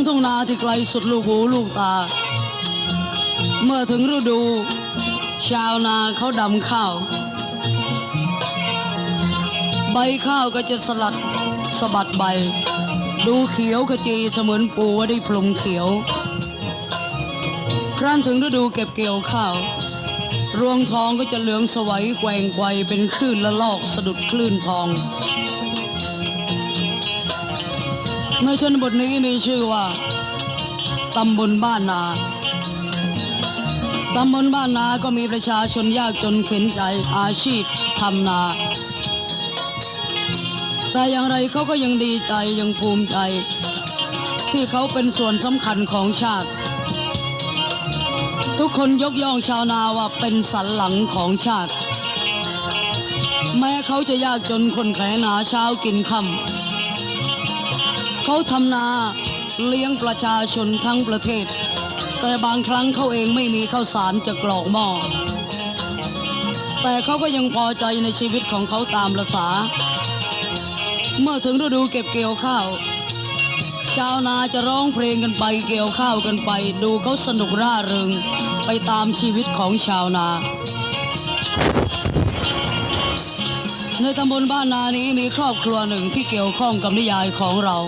างทุ่งนาที่ไกลสุดลูกหูลูกตา เมื่อถึงฤดู ชาวนาเขาดำข้าว ใบข้าวก็จะสลัดสะบัดใบ ดูเขียวขจีเสมือนปูว่าได้พลมเขียว ครั้นถึงฤดูเก็บเกี่ยวข้าว รวงทองก็จะเหลืองสวัยแกว่งไกวเป็นคลื่นละลอกสะดุดคลื่นทอง ในชนบทนี้มีชื่อว่าตำบลบ้านนาตำบลบ้านนาก็มีประชาชนยากจนเข็นใจอาชีพทำนา แต่อย่างไรเขาก็ยังดีใจยังภูมิใจ ที่เขาเป็นส่วนสำคัญของชาติ ทุกคนยกย่องชาวนาว่าเป็นสันหลังของชาติ แม้เขาจะยากจนคนแขนหนาเช้ากินค่ำ เขาทำนาเลี้ยงประชาชนทั้งประเทศ แต่บางครั้งเขาเองไม่มีข้าวสารจะกรอกหม้อแต่เขาก็ยังพอใจในชีวิตของเขาตามประษา เมื่อถึงฤดูเก็บเกี่ยวข้าว ชาวนาจะร้องเพลงกันไปเกี่ยวข้าวกันไป ดูเขาสนุกร่าเริงไปตามชีวิตของชาวนาในตำบลบ้านนานี้มีครอบครัวหนึ่งที่เกี่ยวข้องกับนิยายของเรา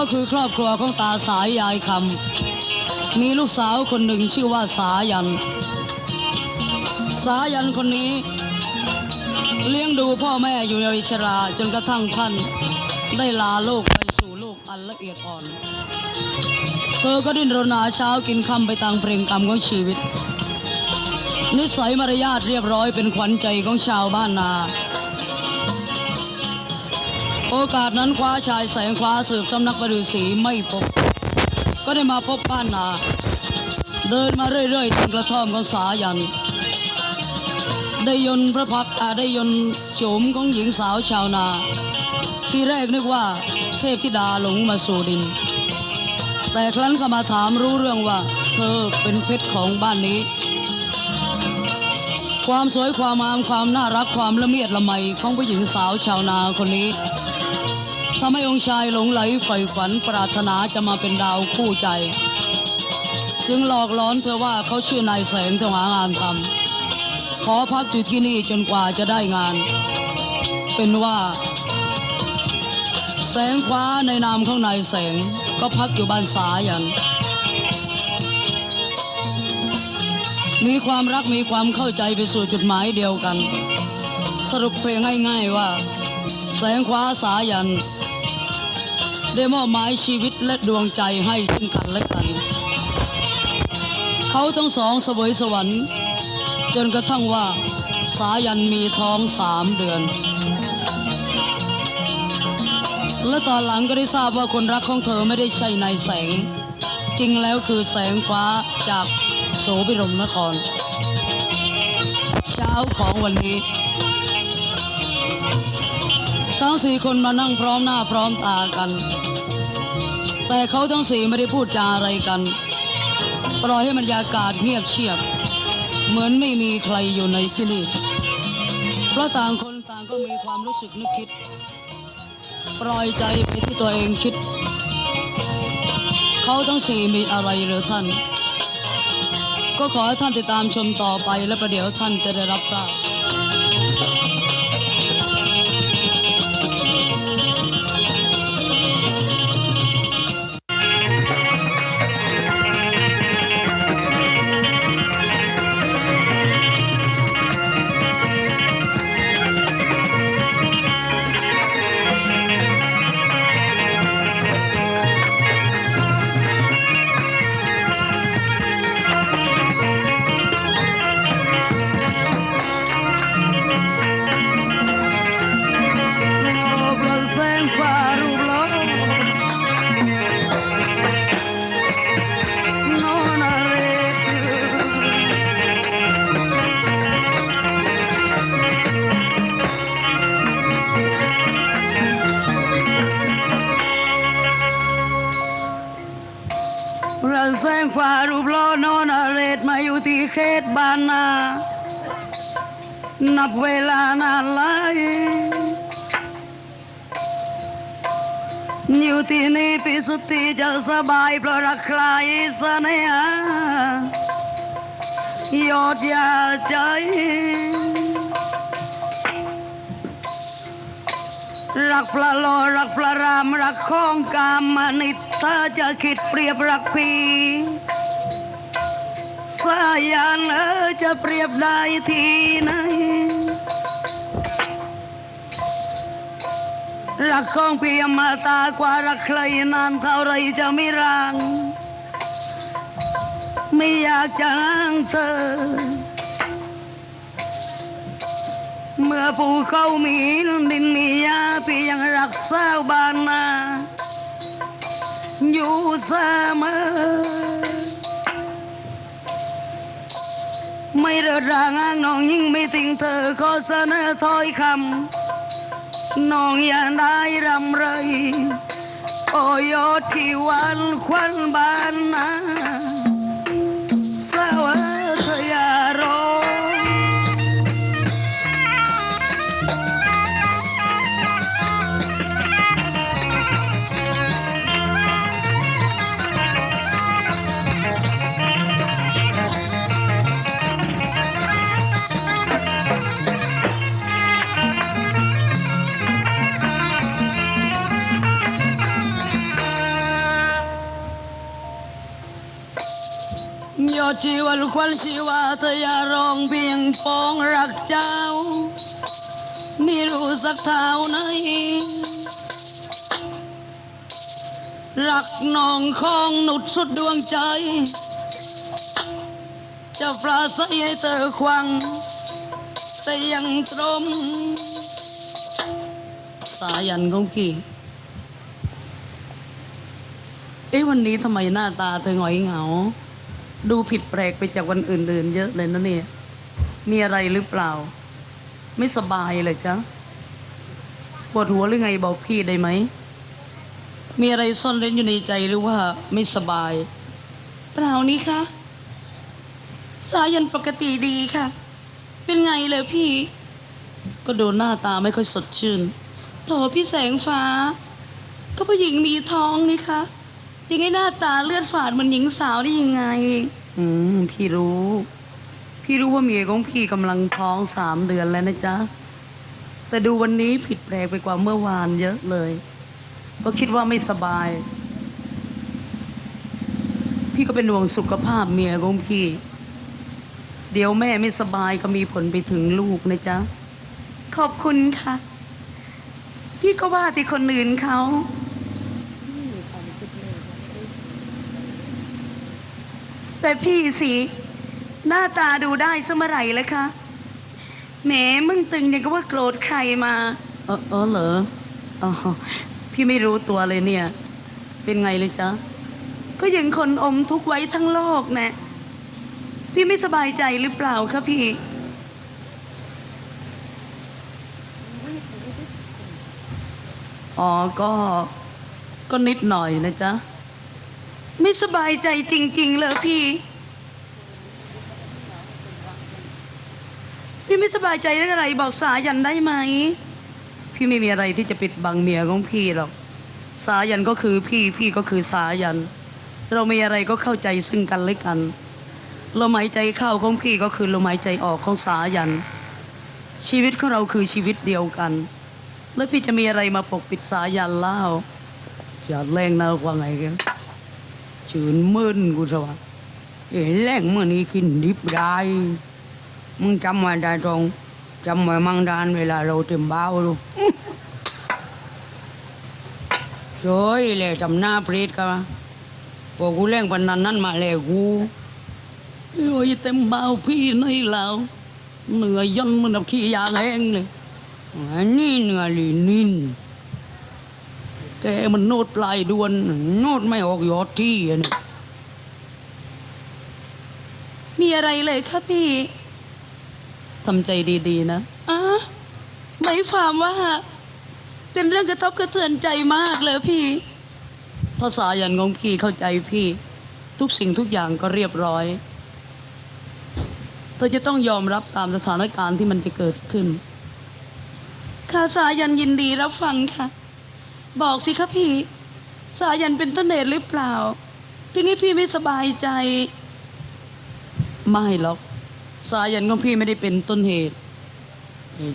ก็คือครอบครัวของตาสายยายคำมีลูกสาวคนหนึ่งชื่อว่าสายัน สายันคนนี้ เลี้ยงดูพ่อแม่อยู่ในวัยชราจนกระทั่งท่านได้ลาโลกไปสู่โลกอันละเอียดอ่อน เธอก็ดิ้นรนหาเช้ากินค่ำไปตามเพลงกรรมของชีวิต นิสัยมารยาทเรียบร้อยเป็นขวัญใจของชาวบ้านนา โอกาสนั้นคว้าชายแสงคว้าสืบสำนักประดูสีไม่พบ ก็ได้มาพบบ้านนา เดินมาเรื่อยๆถึงกระท่อมของสายัน ได้ยนพระพักอาได้ยนโฉมของหญิงสาวชาวนา ที่แรกนึกว่าเทพธิดาหลงมาสู่ดิน แต่ครั้นเข้ามาถามรู้เรื่องว่า เธอเป็นเพชรของบ้านนี้ ความสวยความงามความน่ารักความละเมียดละไมของผู้หญิงสาวชาวนาคนนี้ ทำให้องค์ชายหลงไหลใฝ่ฝันปรารถนาจะมาเป็นดาวคู่ใจ จึงหลอกหลอนเธอว่าเขาชื่อนายแสงจะหางานทำขอพักอยู่ที่นี่จนกว่าจะได้งาน เป็นว่า แสงคว้าในนามของนายแสงก็พักอยู่บ้านสายัน มีความรักมีความเข้าใจไปสู่จุดหมายเดียวกัน สรุปเพลงง่ายๆว่า แสงคว้าสายัน ได้มอบหมายชีวิตและดวงใจให้ซึ่งกันและกัน เขาทั้งสองเสวยสวรรค์ จนกระทั่งว่า สายันมีท้องสามเดือน และตอนหลังก็ได้ทราบว่าคนรักของเธอไม่ได้ใช่นายแสง จริงแล้วคือแสงฟ้าจากโสบิรมนคร เช้าของวันนี้ ทั้งสี่คนมานั่งพร้อมหน้าพร้อมตากัน แต่เขาทั้งสี่ไม่ได้พูดจาอะไรกัน ปล่อยให้บรรยากาศเงียบเชียบ เหมือนไม่มีใครอยู่ในที่นี่เพราะต่างคนต่างก็มีความรู้สึกนึกคิด ปล่อยใจไปที่ตัวเองคิด เขาทั้งสี่มีอะไรหรือท่าน ก็ขอให้ท่านติดตามชมต่อไปและประเดี๋ยวท่านจะได้รับทราบ ศบานนา นับเวลานานหลายอยู่ที่นี่พี่สุที่จะสบายเพราะรักใครเสน่หายอดยาใจ รักพระโลรักพระราม รักของกามมนิตถ้าจะคิดเปรียบรักพี่ สายันเออจะเปรียบได้ที่ไหนรักของพี่มาตากว่ารักใครนานเท่าไรจะไม่รัง ไม่อยากจะห่างเธอ เมื่อภูเขามีดินมียาพี่ยังรักษาบ้านนาอยู่เสมอ ไม่เริดรางอ้างน้องยิ่งไม่ทิ้งเธอขอเสนอถ้อยคำน้องอย่าได้รำไรโอยอดที่วันควันบานนา ยอดชีวันควันชีวาเธออย่าร้องเพียงปองรักเจ้าไม่รู้สักเท่าไหนรักน้องของหนุดสุดดวงใจ จะปราศัยให้เธอควัง แต่ยังตรม สายันของพี่เอ๊ะวันนี้ทำไมหน้าตาเธอหงอยเหงา ดูผิดแปลกไปจากวันอื่น ๆ เยอะเลยนะเนี่ย มีอะไรหรือเปล่า ไม่สบายเลยจ๊ะปวดหัวหรือไงบอกพี่ได้ไหม มีอะไรซ่อนเร้นอยู่ในใจหรือว่าไม่สบาย เปล่านี่คะสายันปกติดีค่ะ เป็นไงเลยพี่ ก็ดูหน้าตาไม่ค่อยสดชื่นโถพี่แสงฟ้า ก็ผู้หญิงมีท้องนี่คะ ยังไงหน้าตาเลือดฝาดเหมือนหญิงสาวได้ยังไง อืมพี่รู้ พี่รู้ว่าเมียของพี่กำลังท้องสามเดือนแล้วนะจ๊ะ แต่ดูวันนี้ผิดแปลกไปกว่าเมื่อวานเยอะเลยก็คิดว่าไม่สบาย พี่ก็เป็นห่วงสุขภาพเมียของพี่ เดี๋ยวแม่ไม่สบายก็มีผลไปถึงลูกนะจ๊ะ ขอบคุณค่ะ พี่ก็ว่าที่คนอื่นเขา แต่พี่สิหน้าตาดูได้สมอไหรแล้วคะแหมมึงตึงยังก็ว่าโกรธใครมาเออเออเหรออ๋อพี่ไม่รู้ตัวเลยเนี่ย เป็นไงเลยจ๊ะ ก็ยังคนอมทุกข์ไว้ทั้งโลกนะ พี่ไม่สบายใจหรือเปล่าคะพี่ อ๋อก็ก็นิดหน่อยนะจ๊ะ ไม่สบายใจจริง ๆ เลยพี่ พี่ไม่สบายใจเรื่องอะไรบอกสายันได้ไหม พี่ไม่มีอะไรที่จะปิดบังเมียของพี่หรอก สายันก็คือพี่ พี่ก็คือสายัน เรามีอะไรก็เข้าใจซึ่งกันและกันลมหายใจเข้าของพี่ก็คือลมหายใจออกของสายัน ชีวิตของเราคือชีวิตเดียวกัน แล้วพี่จะมีอะไรมาปกปิดสายันเล่าจะแรงนาว่าไงกัน ชื่นมื่นกูสวะเอ๋แรงมื่อนี้กินดิบได้ มึงจำไว้ได้ตรงจำไว้มั่งดานเวลาเราเต็มเบ้าลูกช่วยเลยจำหน้าปรีดกันพวกกูเล่งพนันนั่นมาแล้วกูโอ้ยเต็มเบ้าพี่ในเราเหนื่อยย่นมันแบบขี้ยางแห้งเลยอันนี้เหนื่อยลีนิน แกมันโนดปลายดวน โนดไม่ออกยอดที่อะนี่มีอะไรเลยคะพี่ทำใจดีๆนะอะหมายความว่า เป็นเรื่องกระทบกระเทือนใจมากเลยพี่ ภาษายันของพี่เข้าใจพี่ ทุกสิ่งทุกอย่างก็เรียบร้อย เธอจะต้องยอมรับตามสถานการณ์ที่มันจะเกิดขึ้นค่ะสายันยินดีรับฟังค่ะ บอกสิคะพี่ สายันเป็นต้นเหตุหรือเปล่าทีนี้พี่ไม่สบายใจ ไม่หรอก สายันของพี่ไม่ได้เป็นต้นเหตุ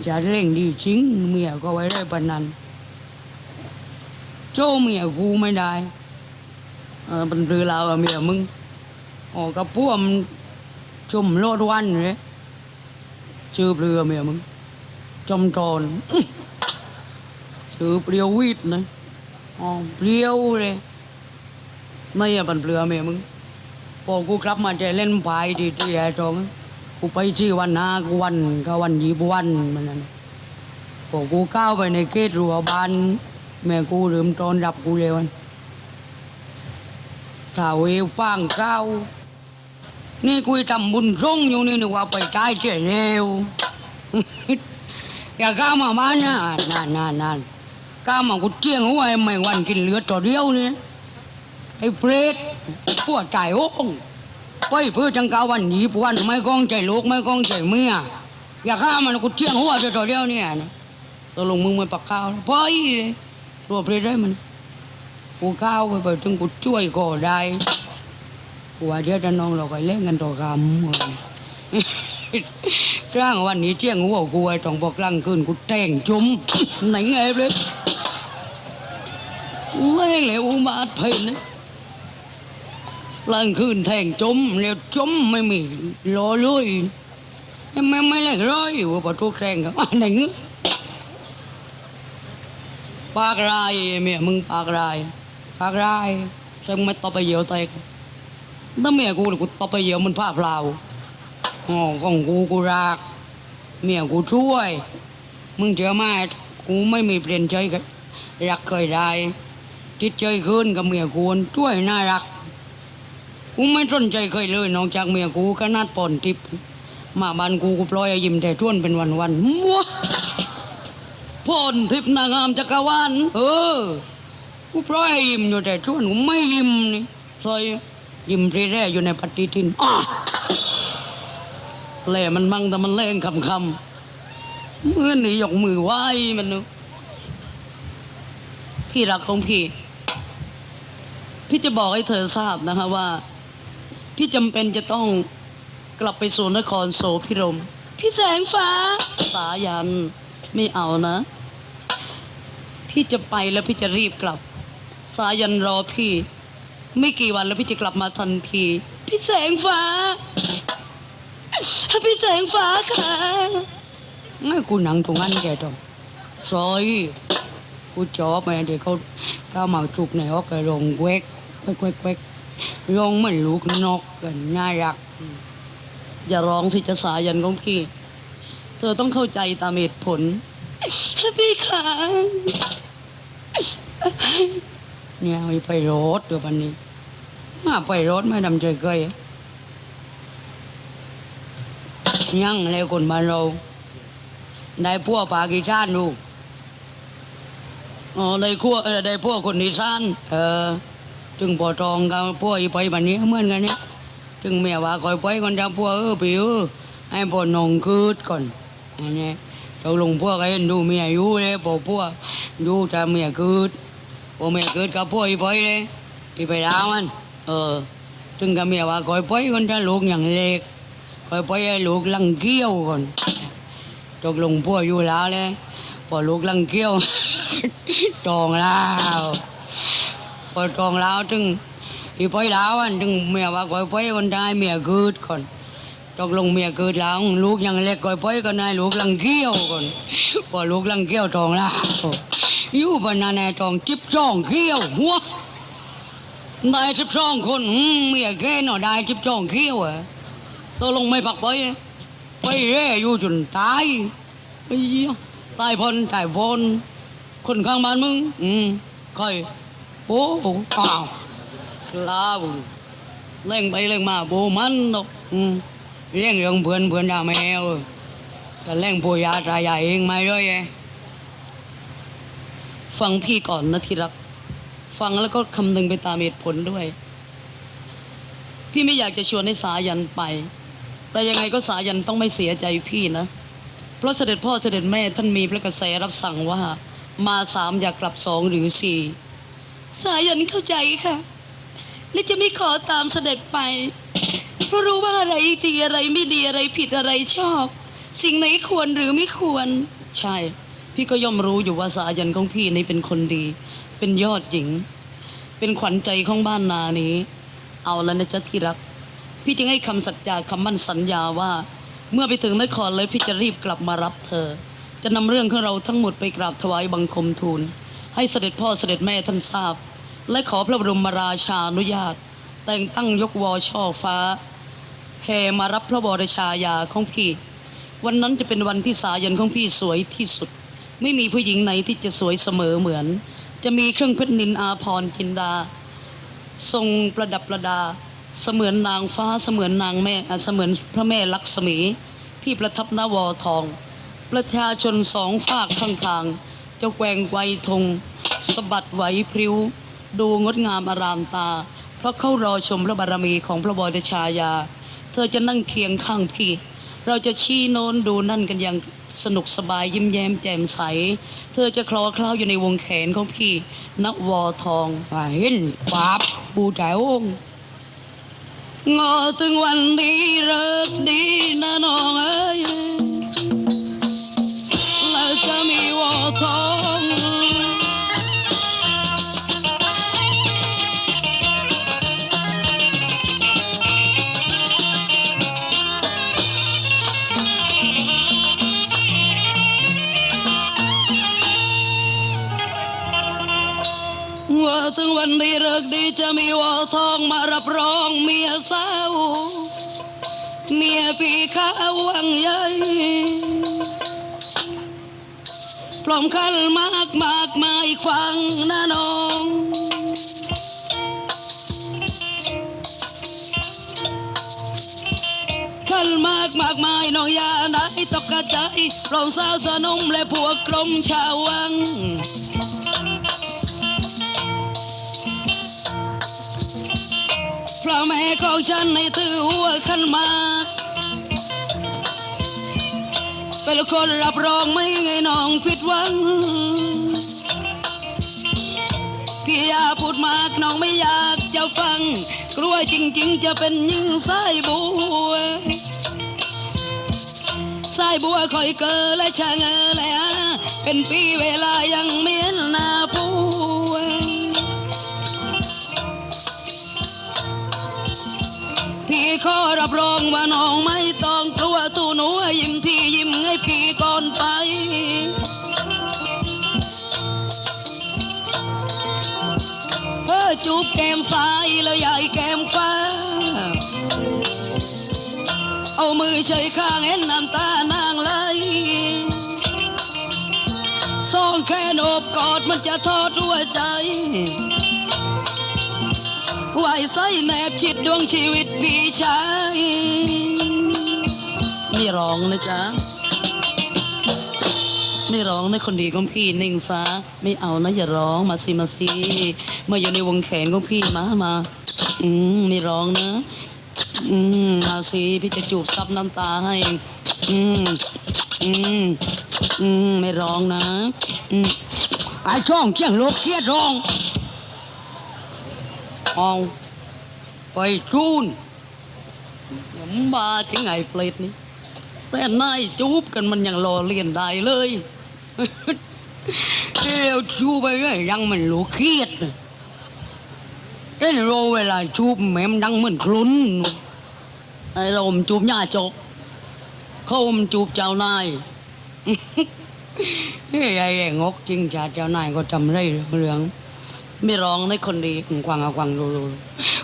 จะเร่งดีจริง เมียก็ไว้ได้ปานนั้น โจ้เมียกูไม่ได้เออเป็นเรือเราอะเมียมึงออกกับพวกมนจุ่มโลดวันเลยชื่อเรือเมียมึงจอมจอ นอื้อเปรียววิทย์นะอ๋อเปรียวเลยนี่อะเป็นเรือเมียมึงพอกูกลับมาจะเล่นไพ่ดีที่ไอ้จอมกูไปชื่อวันนากูวันก็วันยีบวันมันนั่นพอกูก้าวไปในเกตรั้วบ้านแม่กูลืมตอนรับกูเลยวันสาวเอวฟางเก้านี่กูทำบุญส่งอยู่นี่นึกว่าไปตายเจ๋เร็วอย่าก้าวมาบ้านนะนานนานนาน ก้ามากูเจียงหัวไอ้แมงวันกินเลือดตัวเดียวนี่ไอ้เปรตพวกจ่ายโอ้งไปเพื่อจังกาวันหนีปวันไม่ก้องใจลูกไม่ก้องใจเมียอย่าข้ามันกูเจียงหัวตัวเดียวเนี่ยนะตกลงมึงไม่ปักข้าวไปเลยตัวเปรตได้มันกูข้าวไปไปถึงกูช่วยก็ได้กูว่าเดี๋ยวจะน้องเราก็เล่นกันต่อกรรมร่างวันนี้เจียงหัวกูไอ้ตองบอกร่างคืนกูแต่งจุ้มไหนไงเลย เล่งเลยอุมาดเพนนะร่างคืนแทงจมแล้วจมไม่มีรอเลยไม่ไม่เล่นร้อยอยู่พอทุกแทงกันไหนเงื้อปากรายเมียมึงปากรายปากรายใช่มึงไม่ตบไปเหยียวแตกถ้าเมียกูกูตบไปเหยียวมันผ้าเปล่าอ๋อของกูกูรัก เมียกูช่วย มึงเจอมากูไม่มีเปลี่ยนใจกันรักเคยได้ จิตใจขึ้นกับเมียกูช่วยน่ารักกูไม่สนใจเคยเลยนอกจากเมียกูขนาดปอนทิพย์มาบ้านกูกูปล่อยยิ้มแต่ท่วนเป็นวันวันมัวพอนทิพย์นางงามจักรวาลเออกูปล่อยยิ้มอยู่แต่ท่วนกูไม่ยิ้มนี่ซอยยิ้มเร่อยู่ในปฏิทินอ้าแหล่มันมั่งแต่มันเล่งคำคำเมื่อนี่ยกมือไหว้มันนึกพี่รักของพี่ พี่จะบอกให้เธอทราบนะคะว่า พี่จำเป็นจะต้องกลับไปสู่นครโสพิรม พี่แสงฟ้า สายันไม่เอานะ พี่จะไปแล้วพี่จะรีบกลับ สายันรอพี่ ไม่กี่วันแล้วพี่จะกลับมาทันที พี่แสงฟ้า พี่แสงฟ้าค่ะไม่กูหนังตรงนั้นแกต้องซอย กูจอบแม่เดี๋ยวเขาเข้ามาจุกในฮอกไอ้ลงเวก เวกเวกเวกลงเหมือนลูกนกกันน่ารัก อย่าร้องสิจะสายันของพี่ เธอต้องเข้าใจตามเหตุผล พี่ค่ะเนี่ยมีไปรถเดี๋ยววันนี้มาไปรถไม่ดำใจเกยยังเลยคนบ้านเราได้พวกปากีสถานลูอ๋อได้ขั้วเออได้พวกคนอีสานเออ จึงพอทองกับพวกอีไปบันนี้เหมือนกันเนี่ยจึงเมียว่าคอยไปก่อนจะพวกเออผิวให้พอนองคืดก่อนอันนี้เราลงพวกไอ้ดูเมียอยู่เลยพอพวกอยู่แต่เมียคืดพอเมียคืดกับพวกอีไปเลยอีไปดาวมันเออจึงกับเมียว่าคอยไปก่อนจะลูกอย่างเล็กคอยไปให้ลูกลังเกี้ยวก่อนตกลงพวกอยู่แล้วเลยพอลูกลังเกี้ยว ตองแล้ว พอตองแล้วถึงอีไปแล้วอันถึงเมียว่าคอยไปคนได้เมียกิดก่อนตกลงเมียกิดแล้วลูกยังเล็กคอยไปก็นายลูกลังเกี้ยวก่อนพอลูกลังเกี้ยวตองแล้วอยู่บนนั้นแน่ตองจิบจ้องเกี้ยวหัวได้จิบจ้องคนเมียแกหน่อได้จิบจ้องเกี้ยวอะตกลงไม่ปักไปไปเร่อยู่จนตายไอ้เหี้ยตายพนตายพนคนข้างบ้านมึง อืมใคร โอ้โหอ้าวลาบุเล่งไปเล่งมาโบมันดอกอืมเล่งเรื่องเพื่อนเพื่อนยาแมวแต่เล่งผู้ยาตายาเองไม่ด้วยไงฟังพี่ก่อนนะที่รัก ฟังแล้วก็คำนึงไปตามเหตุผลด้วย พี่ไม่อยากจะชวนให้สายันไป แต่ยังไงก็สายันต้องไม่เสียใจพี่นะ เพราะเสด็จพ่อเสด็จแม่ท่านมีพระกระแสรับสั่งว่า มาสามอย่ากลับสองหรือสี่ สายันเข้าใจค่ะและจะไม่ขอตามเสด็จไป เพราะรู้ว่าอะไรดีอะไรไม่ดีอะไรผิดอะไรชอบ สิ่งไหนควรหรือไม่ควร ใช่ พี่ก็ย่อมรู้อยู่ว่าสายันของพี่นี่เป็นคนดี เป็นยอดหญิง เป็นขวัญใจของบ้านนานี้ เอาแล้วนะจ๊ะที่รัก พี่จึงให้คำสัจจาคำมั่นสัญญาว่า เมื่อไปถึงนครเลยพี่จะรีบกลับมารับเธอ จะนำเรื่องของเราทั้งหมดไปกราบถวายบังคมทูล ให้เสด็จพ่อเสด็จแม่ท่านทราบ และขอพระบรมราชาอนุญาต แต่งตั้งยกวอช่อฟ้าแห่มารับพระบรชายาของพี่ วันนั้นจะเป็นวันที่สายันของพี่สวยที่สุด ไม่มีผู้หญิงไหนที่จะสวยเสมอเหมือน จะมีเครื่องเพชรนินอาพรจินดา ทรงประดับประดา เสมือนนางฟ้าเสมือนนางแม่เสมือนพระแม่ลักษมีที่ประทับนวอทอง ประชาชนสองฝากข้างทาง จะแกว่งไวธงสะบัดไหวพริ้ว ดูงดงามอารามตา เพราะเข้ารอชมพระบารมีของพระบรมชายา เธอจะนั่งเคียงข้างพี่ เราจะชี้โน้นดูนั่นกันอย่างสนุกสบายยิ้มแย้มแจ่มใส เธอจะคลอเคล้าอยู่ในวงแขนของพี่นักวอทองว่าเห็นปาบปูใจองงอถึงวันดีเลิกดีนะน้องเอ้ย จะมีวอทองมารับรองเมียสาวเมียพี่ข้าวังใหญ่พร้อมคันมากมากมาอีกฝั่งนะน้องคันมากมากมายน้องยาได้ตกกระใจพร้อมสาวสนมและพวกกรมชาววัง พระแม่ของฉันในถือหัวขันมาเป็นคนรับรองไม่ไงน้องผิดหวัง พี่อยาพูดมากน้องไม่อยากจะฟัง กลัวจริง ๆ จะเป็นยิ่งสายบัวสายบัวคอยเกอและชะเงอและเป็นปีเวลายังไม่เห็นนาพี่ รับรองว่าน้องไม่ต้องกลัวตูหนูยิ้มที่ยิ้มให้พี่ก่อนไป เออจูบแก้มซ้ายแล้วใหญ่แก้มขวาเอามือเฉยข้างเห็นน้ำตานางไหลสองแค่โนบกอดมันจะทอดหัวใจ ไหวใส่แนบชิดดวงชีวิตพี่ชายไม่ร้องนะจ๊ะ ไม่ร้องนะคนดีของพี่นิ่งซะ ไม่เอานะอย่าร้องมาสิมาสิมาอยู่ในวงแขนของพี่มามา อืมไม่ร้องนะอืมมาสิพี่จะจูบซับน้ำตาให้อืมอืมอืมไม่ร้องนะอืมไอ้ช่องเจียงลูกเกียดร้องเอา ไปจูนอย่ามาถึงไงเปรตนี่แต่นายจูบกันมันยังรอเลียนได้เลยเอ้วชูไปเรื่อยยังมันลูกเกียดเอ็นโรเวลาชูบแม่มดังเหมือนคลุนไอ้เรามจูบหญ้าจกเขามจูบเจ้านายเฮ้ไอ้งกจริงชาเจ้านายก็จำได้เรื่อง ไม่ร้องในคนดีควังเอาควังดูดู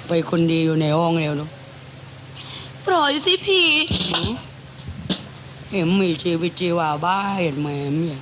ไปคนดีอยู่ในห้องเดียวดูปล่อยสิพี่ เห็นมีชีวิตชีวาบ้าเห็นไหมเนี่ย